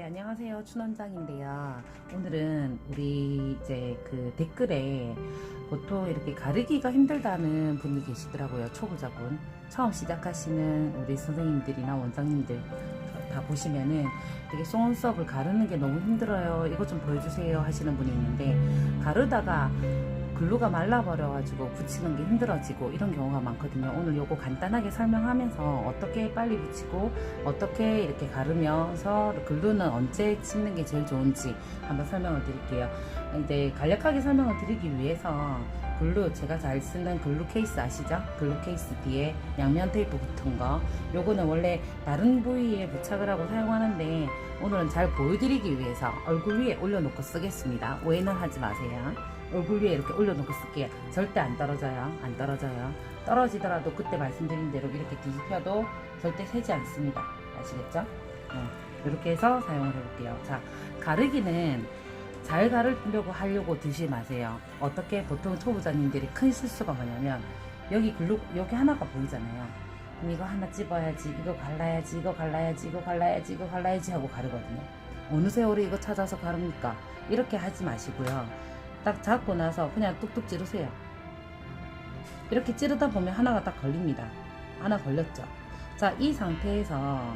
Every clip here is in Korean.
안녕하세요. 춘원장인데요. 오늘은 우리 이제 그 댓글에 보통 이렇게 가르기가 힘들다는 분이 계시더라고요. 초보자분. 처음 시작하시는 우리 선생님들이나 원장님들 다 보시면은 되게 속눈썹을 가르는 게 너무 힘들어요. 이것 좀 보여주세요 하시는 분이 있는데 가르다가 글루가 말라버려가지고 붙이는 게 힘들어지고 이런 경우가 많거든요. 오늘 요거 간단하게 설명하면서 어떻게 빨리 붙이고 어떻게 이렇게 가르면서 글루는 언제 씹는 게 제일 좋은지 한번 설명을 드릴게요. 이제 간략하게 설명을 드리기 위해서 글루 제가 잘 쓰는 글루 케이스 아시죠? 글루 케이스 뒤에 양면 테이프 붙은 거 요거는 원래 다른 부위에 부착을 하고 사용하는데 오늘은 잘 보여드리기 위해서 얼굴 위에 올려놓고 쓰겠습니다. 오해는 하지 마세요. 얼굴 위에 이렇게 올려놓고 쓸게요. 절대 안 떨어져요. 안 떨어져요. 떨어지더라도 그때 말씀드린 대로 이렇게 뒤집혀도 절대 새지 않습니다. 아시겠죠? 네. 이렇게 해서 사용을 해볼게요. 자, 가르기는 잘 가르려고 하려고 드지 마세요. 어떻게 보통 초보자님들이 큰 실수가 뭐냐면 여기 글루 여기 하나가 보이잖아요. 그럼 이거 하나 찝어야지, 이거 갈라야지, 이거 갈라야지, 이거 갈라야지, 이거 갈라야지 하고 가르거든요. 어느 세월에 이거 찾아서 가릅니까? 이렇게 하지 마시고요. 딱 잡고 나서 그냥 뚝뚝 찌르세요. 이렇게 찌르다 보면 하나가 딱 걸립니다. 하나 걸렸죠. 자, 이 상태에서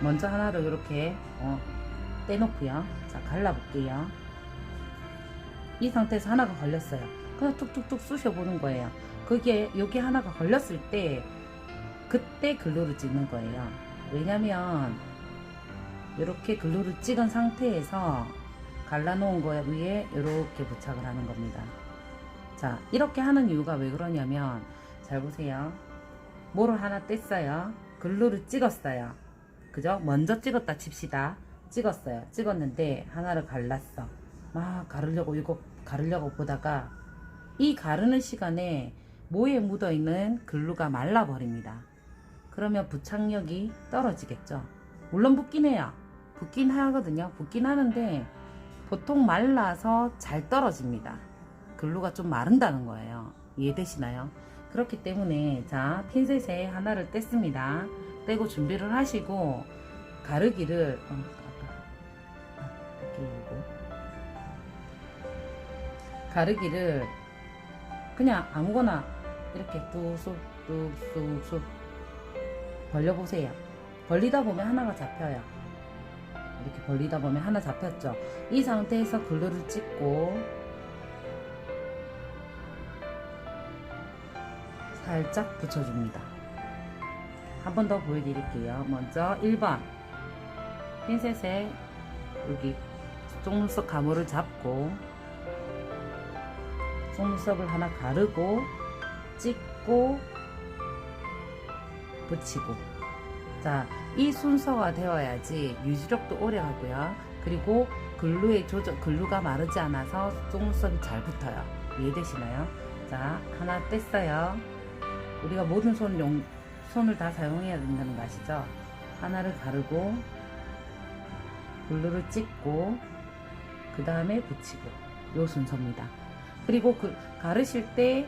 먼저 하나를 이렇게 어, 떼놓고요. 자, 갈라볼게요. 이 상태에서 하나가 걸렸어요. 그냥 툭툭툭 쑤셔보는 거예요. 그게 여기 하나가 걸렸을 때 그때 글루를 찍는 거예요. 왜냐면 이렇게 글루를 찍은 상태에서 갈라놓은 거에 위에 이렇게 부착을 하는 겁니다. 자, 이렇게 하는 이유가 왜 그러냐면 잘 보세요. 뭐를 하나 뗐어요. 글루를 찍었어요. 그죠? 먼저 찍었다 칩시다. 찍었어요. 찍었는데 하나를 갈랐어. 막 가르려고 이거 가르려고 보다가 이 가르는 시간에 모에 묻어 있는 글루가 말라 버립니다. 그러면 부착력이 떨어지겠죠. 물론 붙긴 해요. 붙긴 하거든요. 붙긴 하는데 보통 말라서 잘 떨어집니다. 글루가 좀 마른다는 거예요. 이해되시나요? 그렇기 때문에 자 핀셋에 하나를 뗐습니다. 떼고 준비를 하시고 가르기를 어. 가르기를 그냥 아무거나 이렇게 뚝쑥 뚝쑥쑥 벌려보세요. 벌리다 보면 하나가 잡혀요. 이렇게 벌리다 보면 하나 잡혔죠. 이 상태에서 글루를 찍고 살짝 붙여줍니다. 한 번 더 보여드릴게요. 먼저 1번 핀셋에 여기 속눈썹 가물을 잡고 속눈썹을 하나 가르고 찍고 붙이고 자, 이 순서가 되어야지 유지력도 오래 가고요. 그리고 글루의 조절, 글루가 마르지 않아서 속눈썹이 잘 붙어요. 이해되시나요? 자, 하나 뗐어요. 우리가 모든 손 용, 손을 다 사용해야 된다는 거 아시죠? 하나를 가르고, 글루를 찍고, 그 다음에 붙이고, 요 순서입니다. 그리고 그, 가르실 때,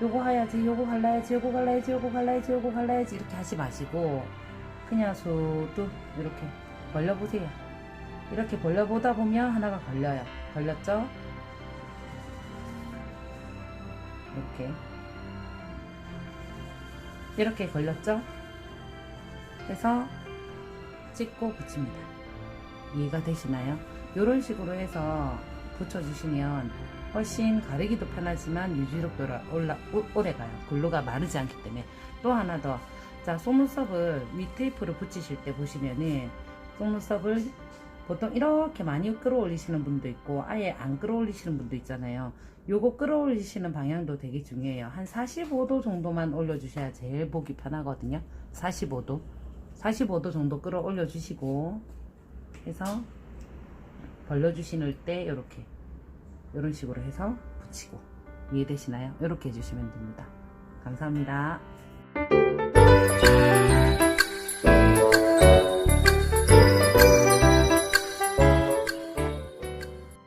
요거 해야지, 요거 갈라야지, 요거 갈라야지, 요거 갈라야지, 요거 갈라야지, 이렇게 하지 마시고, 그냥 소도 이렇게 벌려보세요. 이렇게 벌려보다 보면 하나가 걸려요. 걸렸죠? 이렇게. 이렇게 걸렸죠? 해서 찍고 붙입니다. 이해가 되시나요? 이런 식으로 해서 붙여주시면 훨씬 가르기도 편하지만 유지력도 올라, 오래 가요. 글루가 마르지 않기 때문에. 또 하나 더. 자, 속눈썹을 위 테이프를 붙이실 때 보시면은 속눈썹을 보통 이렇게 많이 끌어올리시는 분도 있고 아예 안 끌어올리시는 분도 있잖아요. 요거 끌어올리시는 방향도 되게 중요해요. 한 45도 정도만 올려주셔야 제일 보기 편하거든요. 45도. 45도 정도 끌어올려 주시고 해서 벌려주시는 때 이렇게 이런 식으로 해서 붙이고 이해되시나요? 이렇게 해주시면 됩니다. 감사합니다.